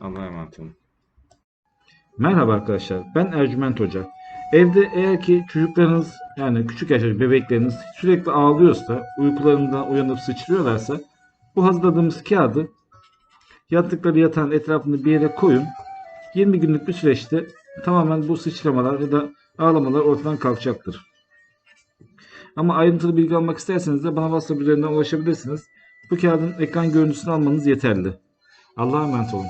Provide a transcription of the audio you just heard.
Allah'a emanet olun. Merhaba arkadaşlar, ben Ercüment Hoca. Evde eğer ki çocuklarınız yani küçük yaşta bebekleriniz sürekli ağlıyorsa, uykularından uyanıp sıçrıyorlarsa bu hazırladığımız kağıdı yattıkları yatağın etrafını bir yere koyun. 20 günlük bir süreçte tamamen bu sıçramalar ya da ağlamalar ortadan kalkacaktır. Ama ayrıntılı bilgi almak isterseniz de bana WhatsApp üzerinden ulaşabilirsiniz. Bu kağıdın ekran görüntüsünü almanız yeterli. Allah'a emanet olun.